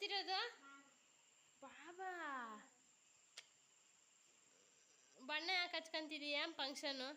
ಹಚ್ತಿರೋದು ಬಾಬಾ. ಬಣ್ಣ ಯಾಕೆ ಹಚ್ಕೊಂತಿದೀಯ ಫಂಕ್ಷನು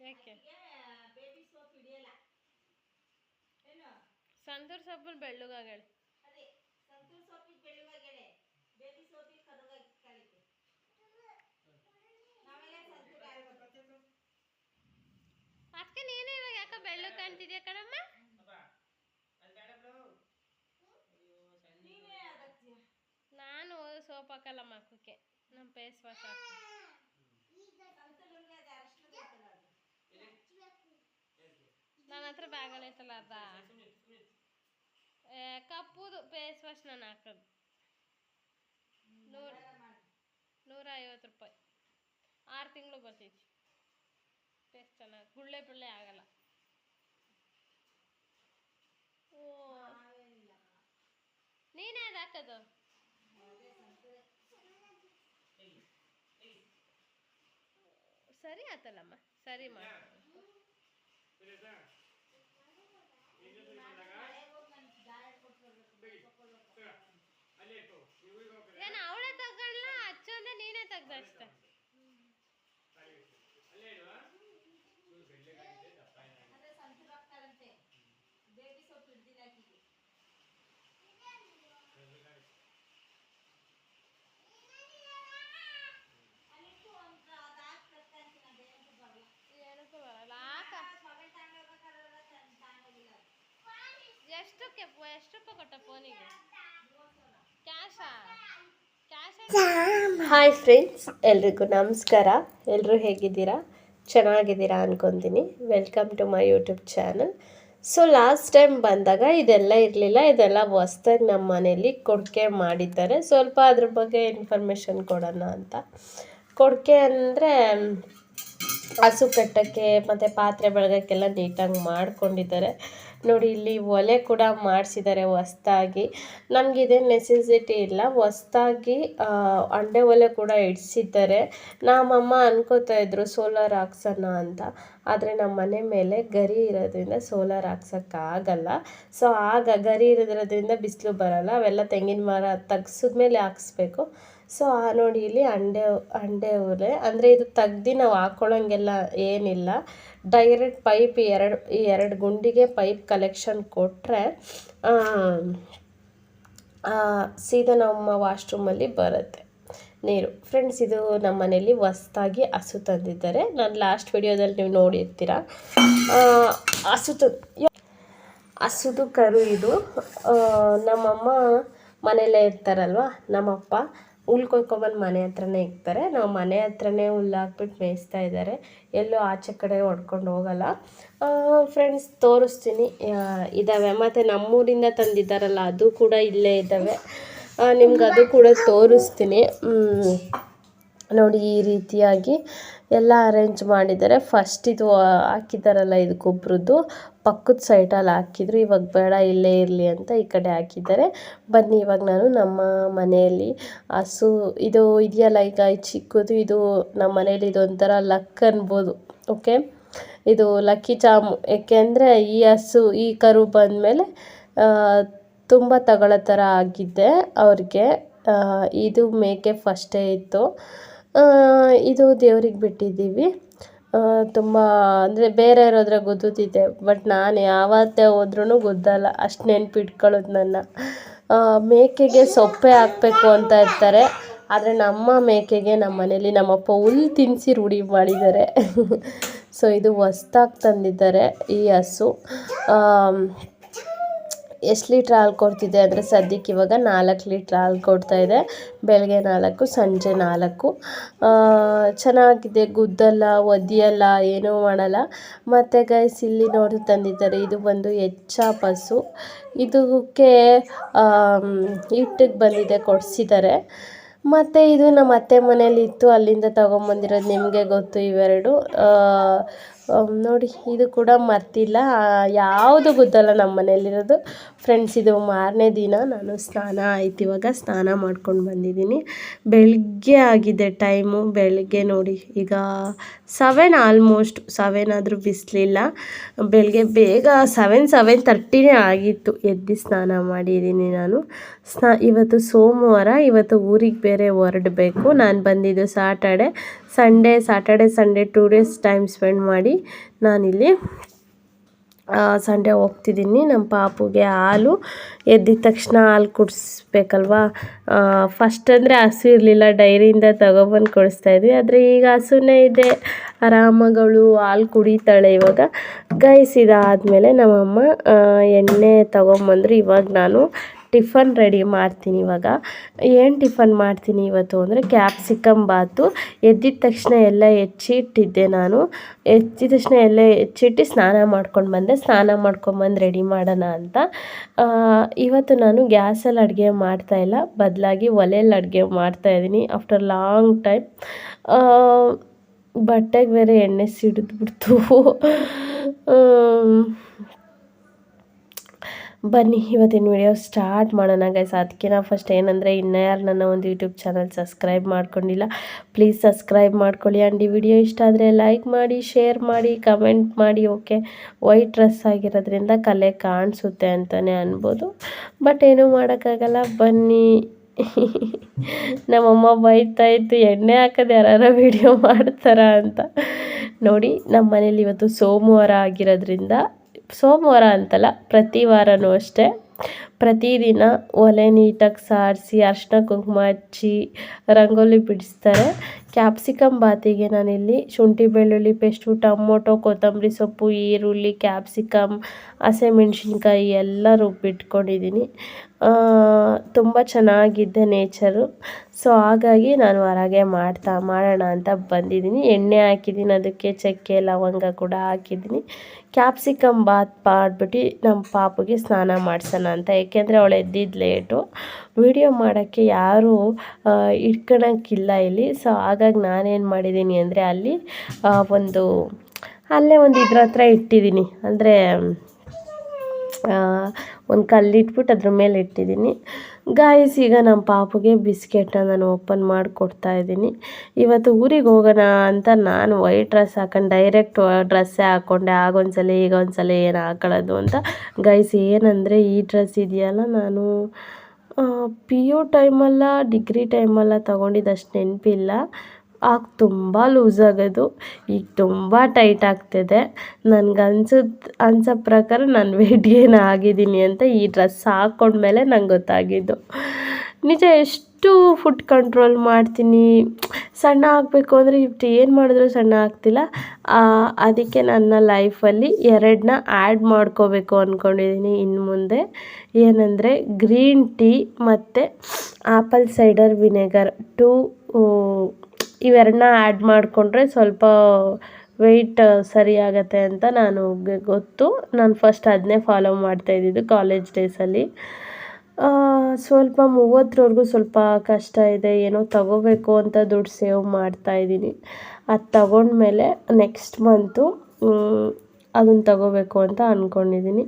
ಯಾಕೆ ಬೇಬಿ ಸೋಪ್ ಹಿಡಿಯಲ್ಲ. ಏನು? ಸಂತೂರ್ ಸೊಪ್ಪು ಬೆಳ್ಳಗಾಗಳೆ ಅದೇ ಸಂತೂರ್ ಸೋಪಿಗೆ ಬೆಳುವಾಗೆಡೆ ಬೇಬಿ ಸೋಪಿಗೆ ಕರುಗಾಗಿ ಕಲಿತೆ ನಾವೆಲ್ಲ ಸಂತೂರ ಹಾಕ್ಬೇಕು. ಅದಕ್ಕೆ ನೀನು ಇವಾಗ ಯಾಕೆ ಬೆಳ್ಳಗೆ ಕಾಣ್ತಿದ್ಯಾ ಕಣಮ್ಮ? ನಾನು ಸೋಪ್ ಹಾಕಲ್ಲ ಮಕ್ಕಕ್ಕೆ ನಮ್ಮ ಫೇಸ್ ವಾಶ್ ಹಾಕ್ತೀನಿ ಸಂತೂರಿಗೆ ಅದು ಅರಿಶಿನ ಬೇಕಲ್ಲ ಅದು ಬ್ಯಾಗಲ್ಲಿ ಐತಲ್ಲ ಅದ ಕಪ್ಪುದು ಫೇಸ್ ವಾಶ್ ನಾನು ಹಾಕೋದು. ನೂರ ನೂರ ಐವತ್ತು ರೂಪಾಯಿ. ಆರು ತಿಂಗಳು ಬರ್ತೈತಿ. ಟೇಸ್ಟ್ ಚೆನ್ನಾಗಿ ಗುಳ್ಳೆ ಪುಳ್ಳೆ ಆಗಲ್ಲ. ಓ. ನೀನೇ ಅದು ಹಾಕೋದು? ಸರಿ ಆತಲ್ಲಮ್ಮ, ಸರಿ ಮಾಡಿ ಸರಿಯಾಯ್ತಾ ನಿನ್ ಜೊತೆ ಬಂದಾಗ ಮನೆಗೆ ಹೋಗಿ ನಾನು ದಾರ ಕೊಟ್ಟು ಬರ್ಬೇಕು ಬಿಡಿ. ತಗೋ. ಅಲ್ಲೇ ಇಟ್ಟು ನೀವು ಊರಿಗೆ ಹೋಗ್ಬೇಕಾದ್ರೆ ಏನು ಅವಳೇ ತಗೊಳ್ಳ ಅಚ್ಚು ಅಂದ್ರೆ ನೀನೇ ತೆಗ್ದು ಅಷ್ಟೆ ಕಾಲಿಗೆ ಇಟ್ಟು. ಅಲ್ಲೇ ಇಡುವ ಇವ್ರು ಬೆಳ್ಳಗಾಗಿದೆ ದಪ್ಪ ಏನಾಗಿದೆ ಅಂದ್ರೆ ಸಂತೂರ ಹಾಕ್ತಾರಂತೆ ಬೇಬಿ ಸೋಪ್ ಹಿಡ್ದಿಲ್ಲ ಆಕಿಗೆ ಬೆಳ್ಳಗಾಗಿದೆ. ಅಲ್ಲಿಟ್ಟು ಒಂದು ತೆಗ್ದ ಅಷ್ಟೆ ಬರಲ್ಲ. ಎಷ್ಟಕ್ಕೆ ಎಷ್ಟಪ್ಪ ಕೊಟ್ಟ ಫೋನಿಗೆ ಕ್ಯಾಶ್ ಹಾಯ್ ಫ್ರೆಂಡ್ಸ್ ಎಲ್ರಿಗೂ ನಮಸ್ಕಾರ. ಎಲ್ಲರೂ ಹೇಗಿದ್ದೀರಾ? ಚೆನ್ನಾಗಿದ್ದೀರಾ ಅನ್ಕೊತೀನಿ. Welcome to my YouTube channel so last time ಬಂದಾಗ ಇದೆಲ್ಲ ಇರಲಿಲ್ಲ. ಇದೆಲ್ಲ ಹೊಸ್ದಾಗಿ ನಮ್ಮ ಮನೇಲಿ ಕೊಡುಗೆ ಮಾಡಿದ್ದಾರೆ. ಸ್ವಲ್ಪ ಅದ್ರ ಬಗ್ಗೆ ಇನ್ಫಾರ್ಮೇಷನ್ ಕೊಡೋಣ ಅಂತ. ಕೊಡಕೆ ಅಂದರೆ ಹಸು ಕಟ್ಟೋಕ್ಕೆ ಮತ್ತು ಪಾತ್ರೆ ಬೆಳಗಕ್ಕೆಲ್ಲ ನೀಟಾಗಿ ಮಾಡ್ಕೊಂಡಿದ್ದಾರೆ. ನೋಡಿ, ಇಲ್ಲಿ ಒಲೆ ಕೂಡ ಮಾಡಿಸಿದ್ದಾರೆ ಹೊಸ್ದಾಗಿ ನಮಗಿದೆ ನೆಸೆಸಿಟಿ ಇಲ್ಲ. ಹೊಸ್ದಾಗಿ ಅಂಡೆ ಒಲೆ ಕೂಡ ಇಡಿಸಿದ್ದಾರೆ. ನಮ್ಮಮ್ಮ ಅನ್ಕೋತಾ ಇದ್ರು ಸೋಲಾರ್ ಹಾಕ್ಸೋಣ ಅಂತ. ಆದರೆ ನಮ್ಮ ಮನೆ ಮೇಲೆ ಗರಿ ಇರೋದ್ರಿಂದ ಸೋಲಾರ್ ಹಾಕ್ಸೋಕ್ಕಾಗಲ್ಲ ಸೊ ಆಗ ಗರಿ ಇರೋದ್ರಿಂದ ಬಿಸಿಲು ಬರಲ್ಲ. ಅವೆಲ್ಲ ತೆಂಗಿನ ಮರ ತೆಗ್ಸಿದ್ಮೇಲೆ ಹಾಕ್ಸ್ಬೇಕು. ಸೊ ಆ, ನೋಡಿ, ಇಲ್ಲಿ ಅಂಡೆ ಅಂಡೆ ಒಲೆ. ಅಂದರೆ ಇದು ತೆಗ್ದು ನಾವು ಹಾಕ್ಕೊಳ್ಳೋಂಗೆಲ್ಲ ಏನಿಲ್ಲ. ಡೈರೆಕ್ಟ್ ಪೈಪ್ ಎರಡು ಎರಡು ಗುಂಡಿಗೆ ಪೈಪ್ ಕಲೆಕ್ಷನ್ ಕೊಟ್ಟರೆ ಸೀದಾ ನಮ್ಮ ವಾಶ್ರೂಮಲ್ಲಿ ಬರುತ್ತೆ ನೀರು. ಫ್ರೆಂಡ್ಸ್, ಇದು ನಮ್ಮ ಮನೇಲಿ ಹೊಸ್ದಾಗಿ ಹಸು ತಂದಿದ್ದಾರೆ. ನಾನು ಲಾಸ್ಟ್ ವಿಡಿಯೋದಲ್ಲಿ ನೀವು ನೋಡಿರ್ತೀರ. ಹಸು ತ ಹಸುದು ಕರು ಇದು. ನಮ್ಮಮ್ಮ ಮನೆಯಲ್ಲೇ ಇರ್ತಾರಲ್ವ, ನಮ್ಮಪ್ಪ. ಹುಲ್ ಕೊಯ್ಕೊಬಂದು ಮನೆ ಹತ್ರನೇ ಇಕ್ತಾರೆ. ನಾವು ಮನೆ ಹತ್ರನೇ ಹುಲ್ಲು ಹಾಕ್ಬಿಟ್ಟು ಮೇಯಿಸ್ತಾ ಇದ್ದಾರೆ ಎಲ್ಲೂ ಆಚೆ ಕಡೆ ಹೊಡ್ಕೊಂಡು ಹೋಗಲ್ಲ. ಫ್ರೆಂಡ್ಸ್ ತೋರಿಸ್ತೀನಿ. ಇದ್ದಾವೆ ಮತ್ತು ನಮ್ಮೂರಿಂದ ತಂದಿದ್ದಾರಲ್ಲ, ಅದು ಕೂಡ ಇಲ್ಲೇ ಇದ್ದಾವೆ ನಿಮ್ಗೆ ಅದು ಕೂಡ ತೋರಿಸ್ತೀನಿ. ನೋಡಿ ಈ ರೀತಿಯಾಗಿ ಎಲ್ಲ ಅರೇಂಜ್ ಮಾಡಿದ್ದಾರೆ. ಫಸ್ಟ್ ಇದು ಹಾಕಿದ್ದಾರಲ್ಲ ಇದು ಗೊಬ್ಬರದ್ದು ಪಕ್ಕದ ಸೈಡಲ್ಲಿ ಹಾಕಿದ್ರು. ಇವಾಗ ಬೇಡ, ಇಲ್ಲೇ ಇರಲಿ ಅಂತ ಈ ಕಡೆ ಹಾಕಿದ್ದಾರೆ. ಬನ್ನಿ, ಇವಾಗ ನಾನು ನಮ್ಮ ಮನೆಯಲ್ಲಿ ಹಸು, ಇದು ಇದೆಯಲ್ಲ ಈಗ ಚಿಕ್ಕದು, ಇದು ನಮ್ಮ ಮನೇಲಿ ಇದೊಂಥರ ಲಕ್ ಅನ್ಬೋದು ಓಕೆ ಇದು ಲಕ್ಕಿ ಚಾಮು ಏಕೆಂದರೆ ಈ ಹಸು, ಈ ಕರು ಬಂದಮೇಲೆ ತುಂಬ ತಗೊಳ್ಳೋ ಥರ ಆಗಿದ್ದೆ ಅವ್ರಿಗೆ. ಇದು ಮೇಕೆ ಫಸ್ಟೇ ಇತ್ತು. ಇದು ದೇವ್ರಿಗೆ ಬಿಟ್ಟಿದ್ದೀವಿ. ತುಂಬ ಅಂದರೆ ಬೇರೆ ಹತ್ರ ಗೊತ್ತಿದೆ ಬಟ್ ನಾನು ಯಾವತ್ತೇ ಹೋದ್ರೂ ಗುದ್ದಲ್ಲ ಅಷ್ಟು ನೆನ್ಪಿಟ್ಕೊಳ್ಳೋದು ನನ್ನ. ಆ, ಮೇಕೆಗೆ ಸೊಪ್ಪೆ ಹಾಕಬೇಕು ಅಂತ ಇರ್ತಾರೆ ಆದರೆ ನಮ್ಮ ಮೇಕೆಗೆ ನಮ್ಮ ಮನೇಲಿ ನಮ್ಮಪ್ಪ ಹುಲ್ ತಿನ್ನಿಸಿ ರೂಢಿ ಮಾಡಿದ್ದಾರೆ. ಸೊ ಇದು ಹೊಸ್ದಾಗಿ ತಂದಿದ್ದಾರೆ ಈ ಹಸು. ಎಷ್ಟು ಲೀಟ್ರ್ ಹಾಲು ಕೊಡ್ತಿದೆ ಅಂದರೆ ಸದ್ಯಕ್ಕೆ ಇವಾಗ ನಾಲ್ಕು ಲೀಟ್ರ್ ಹಾಲು ಇದೆ. ಬೆಳಗ್ಗೆ ನಾಲ್ಕು, ಸಂಜೆ ನಾಲ್ಕು. ಚೆನ್ನಾಗಿದೆ, ಗುದ್ದಲ್ಲ, ಒದಿಯಲ್ಲ, ಏನೂ ಮಾಡಲ್ಲ. ಮತ್ತು ಗೈಸ್ ಇಲ್ಲಿ ನೋಡಿ ತಂದಿದ್ದಾರೆ, ಇದು ಬಂದು ಎಚ್ ಪಸು. ಇದಕ್ಕೆ ಹಿಟ್ಟಿಗೆ ಬಂದಿದೆ, ಕೊಡಿಸಿದ್ದಾರೆ. ಮತ್ತು ಇದು ನಮ್ಮ ಅತ್ತೆ ಮನೇಲಿ ಇತ್ತು ಅಲ್ಲಿಂದ ತೊಗೊಂಬಂದಿರೋದು ನಿಮಗೆ ಗೊತ್ತು ಇವೆರಡು. ನೋಡಿ, ಇದು ಕೂಡ ಮರ್ತಿಲ್ಲ. ಯಾವುದು ಗೊತ್ತಲ್ಲ ನಮ್ಮ ಮನೇಲಿರೋದು ಫ್ರೆಂಡ್ಸ್ ಇದು ಮಾರನೇ ದಿನ. ನಾನು ಸ್ನಾನ ಆಯ್ತು ಇವಾಗ. ಸ್ನಾನ ಮಾಡ್ಕೊಂಡು ಬಂದಿದ್ದೀನಿ. ಬೆಳಗ್ಗೆ ಆಗಿದೆ ಟೈಮು ಬೆಳಗ್ಗೆ ನೋಡಿ, ಈಗ ಸೆವೆನ್ ಆಲ್ಮೋಸ್ಟ್ ಸೆವೆನ್ ಆದರೂ ಬಿಸಿಲಿಲ್ಲ. ಬೆಳಗ್ಗೆ ಬೇಗ ಸೆವೆನ್ ಸೆವೆನ್ ತರ್ಟಿನೇ ಆಗಿತ್ತು. ಎದ್ದು ಸ್ನಾನ ಮಾಡಿದ್ದೀನಿ ನಾನು. ಸ್ನಾ, ಇವತ್ತು ಸೋಮವಾರ, ಇವತ್ತು ಊರಿಗೆ ಬೇರೆ ಹೊರಡಬೇಕು ನಾನು ಬಂದಿದ್ದು Saturday Sunday Saturday Sunday two days time spend ಮಾಡಿ ನಾನಿಲ್ಲಿ ಸಂಡೇ ಹೋಗ್ತಿದ್ದೀನಿ. ನಮ್ಮ ಪಾಪುಗೆ ಹಾಲು, ಎದ್ದಿದ ತಕ್ಷಣ ಹಾಲು ಕುಡಿಸ್ಬೇಕಲ್ವಾ? ಫಸ್ಟ್ ಅಂದರೆ ಹಸು ಇರಲಿಲ್ಲ ಡೈರಿಯಿಂದ ತಗೊಬಂದು ಕೊಡಿಸ್ತಾ ಇದ್ವಿ. ಆದರೆ ಈಗ ಹಸುನೇ ಇದೆ. ಆರಾಮಗಳು ಹಾಲು ಕುಡಿತಾಳೆ ಇವಾಗ. ಗೈಸ್, ಇದಾದಮೇಲೆ ನಮ್ಮಮ್ಮ ಎಣ್ಣೆ ತಗೊಂಬಂದ್ರು. ಇವಾಗ ನಾನು ಟಿಫನ್ ರೆಡಿ ಮಾಡ್ತೀನಿ ಇವಾಗ. ಏನು ಟಿಫನ್ ಮಾಡ್ತೀನಿ ಇವತ್ತು ಅಂದರೆ ಕ್ಯಾಪ್ಸಿಕಮ್ ಬಾತು. ಎದ್ದಿದ ತಕ್ಷಣ ಎಲ್ಲ ಹೆಚ್ಚಿಟ್ಟಿದ್ದೆ ನಾನು. ಎದ್ದಿದ ತಕ್ಷಣ ಎಲ್ಲ ಹೆಚ್ಚಿಟ್ಟು ಸ್ನಾನ ಮಾಡ್ಕೊಂಡು ಬಂದೆ. ಸ್ನಾನ ಮಾಡ್ಕೊಂಬಂದು ರೆಡಿ ಮಾಡೋಣ ಅಂತ. ಇವತ್ತು ನಾನು ಗ್ಯಾಸಲ್ಲಿ ಅಡುಗೆ ಮಾಡ್ತಾಯಿಲ್ಲ ಬದಲಾಗಿ ಒಲೆಯಲ್ಲಿ ಅಡುಗೆ ಮಾಡ್ತಾಯಿದ್ದೀನಿ ಆಫ್ಟರ್ ಲಾಂಗ್ ಟೈಮ್. ಬಟ್ಟೆಗೆ ಬೇರೆ ಎಣ್ಣೆ ಸಿಡಿದ್ಬಿಡ್ತು ಬನ್ನಿ, ಇವತ್ತಿನ ವಿಡಿಯೋ ಸ್ಟಾರ್ಟ್ ಮಾಡೋಣ ಗೈಸ್ ಅದಕ್ಕೆ ನಾವು ಫಸ್ಟ್ ಏನಂದರೆ, ಇನ್ನೂ ಯಾರು ನನ್ನ ಒಂದು ಯೂಟ್ಯೂಬ್ ಚಾನಲ್ ಸಬ್ಸ್ಕ್ರೈಬ್ ಮಾಡ್ಕೊಂಡಿಲ್ಲ ಪ್ಲೀಸ್ ಸಬ್ಸ್ಕ್ರೈಬ್ ಮಾಡ್ಕೊಳ್ಳಿ. ಆ್ಯಂಡ್ ಈ ವಿಡಿಯೋ ಇಷ್ಟ ಆದರೆ ಲೈಕ್ ಮಾಡಿ ಶೇರ್ ಮಾಡಿ ಕಮೆಂಟ್ ಮಾಡಿ ಓಕೆ ವೈಟ್ ಡ್ರೆಸ್ ಆಗಿರೋದ್ರಿಂದ ಕಲೆ ಕಾಣಿಸುತ್ತೆ ಅಂತಲೇ ಅನ್ಬೋದು. ಬಟ್ ಏನೂ ಮಾಡೋಕ್ಕಾಗಲ್ಲ, ಬನ್ನಿ. ನಮ್ಮಮ್ಮ ಬೈತಾ ಇತ್ತು, ಎಣ್ಣೆ ಹಾಕೋದು ಯಾರು ವಿಡಿಯೋ ಮಾಡ್ತಾರ ಅಂತ. ನೋಡಿ ನಮ್ಮ ಮನೇಲಿ ಇವತ್ತು ಸೋಮವಾರ ಆಗಿರೋದ್ರಿಂದ ಸೋಮವಾರ ಅಂತಲ್ಲ, ಪ್ರತಿ ವಾರವೂ ಅಷ್ಟೇ. ಪ್ರತಿದಿನ ಒಲೆ ನೀಟಾಗಿ ಸಾರಿಸಿ ಅರ್ಶಿನ ಕುಂಕುಮ ಹಚ್ಚಿ, ರಂಗೋಲಿ ಬಿಡಿಸ್ತಾರೆ. ಕ್ಯಾಪ್ಸಿಕಮ್ ಬಾತಿಗೆ ನಾನಿಲ್ಲಿ ಶುಂಠಿ, ಬೆಳ್ಳುಳ್ಳಿ ಪೇಸ್ಟು, ಟೊಮೊಟೊ, ಕೊತ್ತಂಬರಿ ಸೊಪ್ಪು, ಈರುಳ್ಳಿ, ಕ್ಯಾಪ್ಸಿಕಮ್, ಹಸಿಮೆಣ್ಸಿನ್ಕಾಯಿ ಎಲ್ಲ ರುಬ್ಬಿಟ್ಕೊಂಡಿದ್ದೀನಿ ತುಂಬ ಚೆನ್ನಾಗಿದೆ ನೇಚರು ಸೊ ಹಾಗಾಗಿ ನಾನು ಹೊರಗೆ ಮಾಡ್ತಾ, ಮಾಡೋಣ ಅಂತ ಬಂದಿದ್ದೀನಿ. ಎಣ್ಣೆ ಹಾಕಿದ್ದೀನಿ, ಅದಕ್ಕೆ ಚಕ್ಕೆ, ಲವಂಗ ಕೂಡ ಹಾಕಿದ್ದೀನಿ. ಕ್ಯಾಪ್ಸಿಕಮ್ ಬಾತ್ ಮಾಡಿಬಿಟ್ಟು ನಮ್ಮ ಪಾಪುಗೆ ಸ್ನಾನ ಮಾಡಿಸೋಣ ಅಂತ. ಏಕೆಂದರೆ ಅವಳು ಎದ್ದಿದ್ದು ಲೇಟು ವಿಡಿಯೋ ಮಾಡೋಕ್ಕೆ ಯಾರೂ ಇಟ್ಕೊಳಕ್ಕಿಲ್ಲ ಇಲ್ಲಿ. ಸೊ ಹಾಗಾಗಿ ನಾನೇನು ಮಾಡಿದ್ದೀನಿ ಅಂದರೆ ಅಲ್ಲಿ ಒಂದು, ಅಲ್ಲೇ ಒಂದು ಇದ್ರ ಹತ್ರ ಇಟ್ಟಿದ್ದೀನಿ. ಅಂದರೆ ಒಂದು ಕಲ್ಲಿಟ್ಬಿಟ್ಟು ಅದ್ರ ಮೇಲೆ ಇಟ್ಟಿದ್ದೀನಿ. ಗಾಯಸ್ ಈಗ ನಮ್ಮ ಪಾಪುಗೆ ಬಿಸ್ಕೆಟ್ನ ನಾನು ಓಪನ್ ಮಾಡಿ ಕೊಡ್ತಾ ಇದ್ದೀನಿ. ಇವತ್ತು ಊರಿಗೆ ಹೋಗೋಣ ಅಂತ ನಾನು ವೈಟ್ ಡ್ರೆಸ್ ಹಾಕೊಂಡು ಡೈರೆಕ್ಟ್ ಡ್ರೆಸ್ಸೇ ಹಾಕ್ಕೊಂಡೆ ಆಗೊಂದ್ಸಲ ಈಗ ಒಂದ್ಸಲ ಏನು ಹಾಕೊಳ್ಳೋದು ಅಂತ. ಗೈಸ್ ಏನಂದರೆ ಈ ಡ್ರೆಸ್ ಇದೆಯಲ್ಲ ನಾನು ಪಿ ಯು ಟೈಮಲ್ಲ ಡಿಗ್ರಿ ಟೈಮಲ್ಲ ತೊಗೊಂಡಿದ್ದು ಅಷ್ಟು ನೆನಪಿಲ್ಲ. ಆಗ ತುಂಬ ಲೂಸ್ ಆಗೋದು. ಈಗ ತುಂಬ ಟೈಟ್ ಆಗ್ತಿದೆ. ನನಗೆ ಅನ್ಸದ, ಅನ್ಸೋ ಪ್ರಕಾರ ನಾನು ವೇಟ್ ಗೇನ್ ಆಗಿದ್ದೀನಿ ಅಂತ ಈ ಡ್ರೆಸ್ ಹಾಕ್ಕೊಂಡ್ಮೇಲೆ ನಂಗೆ ಗೊತ್ತಾಗಿದ್ದು. ನಿಜ ಎಷ್ಟು ಫುಡ್ ಕಂಟ್ರೋಲ್ ಮಾಡ್ತೀನಿ. ಸಣ್ಣ ಆಗಬೇಕು ಅಂದರೆ ಇಷ್ಟು ಏನು ಮಾಡಿದ್ರು ಸಣ್ಣ ಆಗ್ತಿಲ್ಲ. ಅದಕ್ಕೆ ನನ್ನ ಲೈಫಲ್ಲಿ ಎರಡನ್ನ ಆ್ಯಡ್ ಮಾಡ್ಕೋಬೇಕು ಅಂದ್ಕೊಂಡಿದ್ದೀನಿ ಇನ್ನು ಮುಂದೆ. ಏನಂದರೆ ಗ್ರೀನ್ ಟೀ ಮತ್ತು ಆಪಲ್ ಸೈಡರ್ ವಿನೆಗರ್ ಟೂ ಇವೆರಡನ್ನ ಆ್ಯಡ್ ಮಾಡಿಕೊಂಡ್ರೆ ಸ್ವಲ್ಪ ವೆಯ್ಟ್ ಸರಿ ಆಗತ್ತೆ ಅಂತ ನಾನು ಗೊತ್ತು. ನಾನು ಫಸ್ಟ್ ಅದನ್ನೇ ಫಾಲೋ ಮಾಡ್ತಾ ಇದ್ದಿದ್ದು ಕಾಲೇಜ್ ಡೇಸಲ್ಲಿ ಸ್ವಲ್ಪ ಮೂವತ್ತರವರೆಗೂ ಸ್ವಲ್ಪ ಕಷ್ಟ ಇದೆ, ಏನೋ ತಗೋಬೇಕು ಅಂತ ದುಡ್ಡು ಸೇವ್ ಮಾಡ್ತಾ ಇದ್ದೀನಿ. ಅದು ತಗೊಂಡ್ಮೇಲೆ ನೆಕ್ಸ್ಟ್ ಮಂತು ಅದನ್ನು ತಗೋಬೇಕು ಅಂತ ಅಂದ್ಕೊಂಡಿದ್ದೀನಿ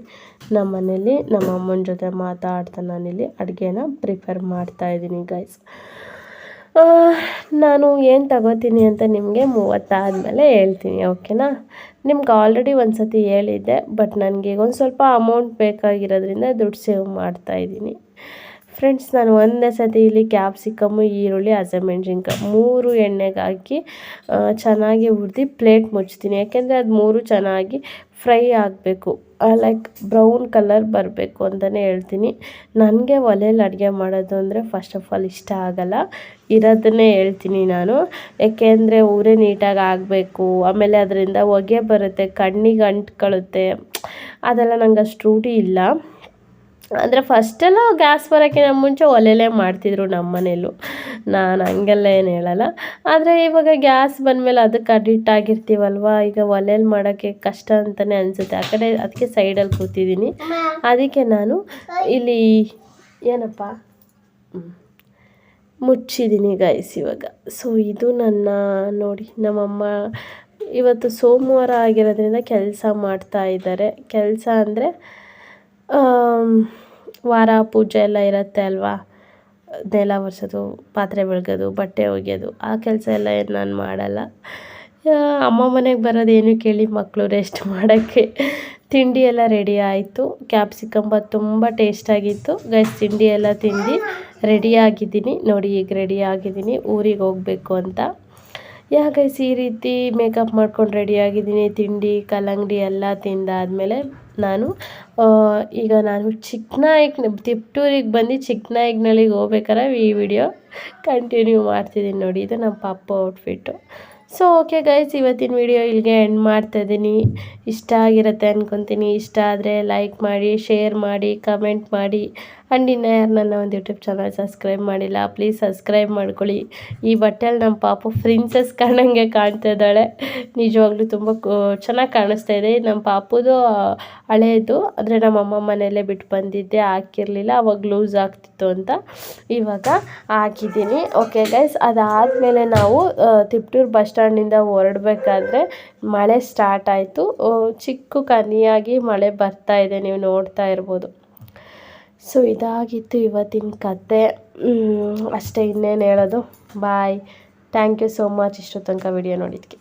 ನಮ್ಮ ಮನೇಲಿ ನಮ್ಮ ಅಮ್ಮನ ಜೊತೆ ಮಾತಾಡ್ತಾ ನಾನಿಲ್ಲಿ ಅಡುಗೆನ ಪ್ರಿಫರ್ ಮಾಡ್ತಾ ಇದ್ದೀನಿ ಗೈಸ್ ನಾನು ಏನು ತಗೋತೀನಿ ಅಂತ ನಿಮಗೆ ಮೂವತ್ತಾದಮೇಲೆ ಹೇಳ್ತೀನಿ, ಓಕೆನಾ? ನಿಮ್ಗೆ ಆಲ್ರೆಡಿ ಒಂದು ಸತಿ ಹೇಳಿದ್ದೆ ಬಟ್ ನನಗೆ ಒಂದು ಸ್ವಲ್ಪ ಅಮೌಂಟ್ ಬೇಕಾಗಿರೋದ್ರಿಂದ ದುಡ್ಡು ಸೇವ್ ಮಾಡ್ತಾ ಇದ್ದೀನಿ. ಫ್ರೆಂಡ್ಸ್ ನಾನು ಒಂದೇ ಸತಿ ಇಲ್ಲಿ ಕ್ಯಾಪ್ಸಿಕಮ್ಮು ಈರುಳ್ಳಿ, ಹಸಿಮೆಣ್ಸಿನ್ಕಾಯಿ, ಮೂರು ಎಣ್ಣೆಗೆ ಹಾಕಿ ಚೆನ್ನಾಗಿ ಹುರಿದು ಪ್ಲೇಟ್ ಮುಚ್ತೀನಿ. ಯಾಕೆಂದರೆ ಅದು ಮೂರು ಚೆನ್ನಾಗಿ ಫ್ರೈ ಆಗಬೇಕು. ಲೈಕ್ ಬ್ರೌನ್ ಕಲರ್ ಬರಬೇಕು ಅಂತಲೇ ಹೇಳ್ತೀನಿ. ನನಗೆ ಒಲೆಯಲ್ಲಿ ಅಡುಗೆ ಮಾಡೋದು ಅಂದರೆ ಫಸ್ಟ್ ಆಫ್ ಆಲ್ ಇಷ್ಟ ಆಗಲ್ಲ. ಇರೋದನ್ನೇ ಹೇಳ್ತೀನಿ ನಾನು. ಏಕೆಂದರೆ ಊರೇ ನೀಟಾಗಿ ಆಗಬೇಕು. ಆಮೇಲೆ ಅದರಿಂದ ಹೊಗೆ ಬರುತ್ತೆ, ಕಣ್ಣಿಗೆ ಅಂಟ್ಕೊಳುತ್ತೆ. ಅದೆಲ್ಲ ನಂಗೆ ಅಷ್ಟು ರೂಢಿ ಇಲ್ಲ. ಅಂದರೆ ಫಸ್ಟೆಲ್ಲ ಗ್ಯಾಸ್ ಬರೋಕ್ಕಿಂತ ಮುಂಚೆ ಒಲೆಯಲ್ಲೇ ಮಾಡ್ತಿದ್ರು ನಮ್ಮ ಮನೇಲೂ ನಾನು ಹಂಗೆಲ್ಲ ಏನು ಹೇಳಲ್ಲ. ಆದರೆ ಇವಾಗ ಗ್ಯಾಸ್ ಬಂದಮೇಲೆ ಅದಕ್ಕೆ ಅಡಿಟ್ ಆಗಿರ್ತೀವಲ್ವ? ಈಗ ಒಲೆಯಲ್ಲಿ ಮಾಡೋಕ್ಕೆ ಕಷ್ಟ ಅಂತಲೇ ಅನಿಸುತ್ತೆ. ಆ ಕಡೆ ಅದಕ್ಕೆ ಸೈಡಲ್ಲಿ ಕೂತಿದ್ದೀನಿ. ಅದಕ್ಕೆ ನಾನು ಇಲ್ಲಿ ಏನಪ್ಪ. ಮುಚ್ಚಿದ್ದೀನಿ ಗೈಸ್ ಇವಾಗ. ಸೊ ಇದು ನನ್ನ ನೋಡಿ, ನಮ್ಮಮ್ಮ ಇವತ್ತು ಸೋಮವಾರ ಆಗಿರೋದ್ರಿಂದ ಕೆಲಸ ಮಾಡ್ತಾ ಇದ್ದಾರೆ. ಕೆಲಸ ಅಂದರೆ ವಾರ ಪೂಜೆ ಎಲ್ಲ ಇರುತ್ತೆ ಅಲ್ವಾ? ನೆಲ ಒರೆಸೋದು, ಪಾತ್ರೆ ಬೆಳಗೋದು, ಬಟ್ಟೆ ಒಗೆಯೋದು, ಆ ಕೆಲಸ ಎಲ್ಲ ಏನು ನಾನು ಮಾಡಲ್ಲ. ಅಮ್ಮ ಮನೆಗೆ ಬರೋದೇನು ಕೇಳಿ ಮಕ್ಕಳು ರೆಸ್ಟ್ ಮಾಡೋಕ್ಕೆ. ತಿಂಡಿ ಎಲ್ಲ ರೆಡಿ ಆಯಿತು. ಕ್ಯಾಪ್ಸಿಕಮ್ ಬಾತ್ ತುಂಬ ಟೇಸ್ಟಾಗಿತ್ತು ಗೈಸ್ ತಿಂಡಿ ಎಲ್ಲ ತಿಂದು ರೆಡಿ ಆಗಿದ್ದೀನಿ. ನೋಡಿ, ಈಗ ರೆಡಿ ಆಗಿದ್ದೀನಿ. ಊರಿಗೆ ಹೋಗಬೇಕು ಅಂತ. ಯಾ ಗೈಸ್ ಈ ರೀತಿ ಮೇಕಪ್ ಮಾಡ್ಕೊಂಡು ರೆಡಿ ಆಗಿದ್ದೀನಿ. ತಿಂಡಿ, ಕಲ್ಲಂಗಡಿ ಎಲ್ಲ ತಿಂದಾದಮೇಲೆ ನಾನು. ಈಗ ನಾನು ಚಿಕ್ಕನಾಯಕ್ ತಿಪ್ಟೂರಿಗೆ ಬಂದು ಚಿಕ್ಕನಾಯಕನಳ್ಳಿಗೆ ಹೋಗ್ಬೇಕಾರೆ ಈ ವಿಡಿಯೋ ಕಂಟಿನ್ಯೂ ಮಾಡ್ತಿದ್ದೀನಿ ನೋಡಿ. ಇದು ನಮ್ಮ ಪಾಪ ಔಟ್ಫಿಟ್ಟು ಸೊ ಓಕೆ ಗೈಸ್ ಇವತ್ತಿನ ವಿಡಿಯೋ ಇಲ್ಲಿಗೆ ಎಂಡ್ ಮಾಡ್ತಾಯಿದ್ದೀನಿ ಇಷ್ಟ ಆಗಿರುತ್ತೆ ಅಂದ್ಕೊತೀನಿ ಇಷ್ಟ ಆದರೆ ಲೈಕ್ ಮಾಡಿ ಶೇರ್ ಮಾಡಿ ಕಮೆಂಟ್ ಮಾಡಿ. ಆ್ಯಂಡ್ ಇನ್ನು ಯಾರು ನನ್ನ ಒಂದು ಯೂಟ್ಯೂಬ್ ಚಾನಲ್ ಸಬ್ಸ್ಕ್ರೈಬ್ ಮಾಡಿಲ್ಲ ಪ್ಲೀಸ್ ಸಬ್ಸ್ಕ್ರೈಬ್ ಮಾಡ್ಕೊಳ್ಳಿ. ಈ ಬಟ್ಟೆಲಿ ನಮ್ಮ ಪಾಪು ಪ್ರಿನ್ಸಸ್ ಕಾಣಂಗೆ ಕಾಣ್ತಾ ಇದ್ದಾಳೆ. ನಿಜವಾಗ್ಲೂ ತುಂಬ ಚೆನ್ನಾಗಿ ಕಾಣಿಸ್ತಾ ಇದೆ. ನಮ್ಮ ಪಾಪುದು ಹಳೆಯದು ಅಂದರೆ ನಮ್ಮ ಅಮ್ಮ ಮನೆಯಲ್ಲೇ ಬಿಟ್ಟು ಬಂದಿದ್ದೆ, ಹಾಕಿರಲಿಲ್ಲ, ಅವಾಗ ಲೂಸ್ ಆಗ್ತಿತ್ತು ಅಂತ. ಇವಾಗ ಹಾಕಿದ್ದೀನಿ. ಓಕೆ ಗೈಸ್ ಅದಾದಮೇಲೆ ನಾವು ತಿಪ್ಟೂರು ಬಸ್ ಸ್ಟ್ಯಾಂಡಿಂದ ಹೊರಡಬೇಕಾದ್ರೆ ಮಳೆ ಸ್ಟಾರ್ಟ್ ಆಯಿತು. ಚಿಕ್ಕ ಕನಿಯಾಗಿ ಮಳೆ ಬರ್ತಾ ಇದೆ, ನೀವು ನೋಡ್ತಾ ಇರ್ಬೋದು. ಸೊ, ಇದಾಗಿತ್ತು ಇವತ್ತಿನ ಕತೆ. ಅಷ್ಟೇ ಇನ್ನೇನು ಹೇಳೋದು. Bye thank you so much ಇಷ್ಟು ತನಕ ವಿಡಿಯೋ ನೋಡಿದ್ದಕ್ಕೆ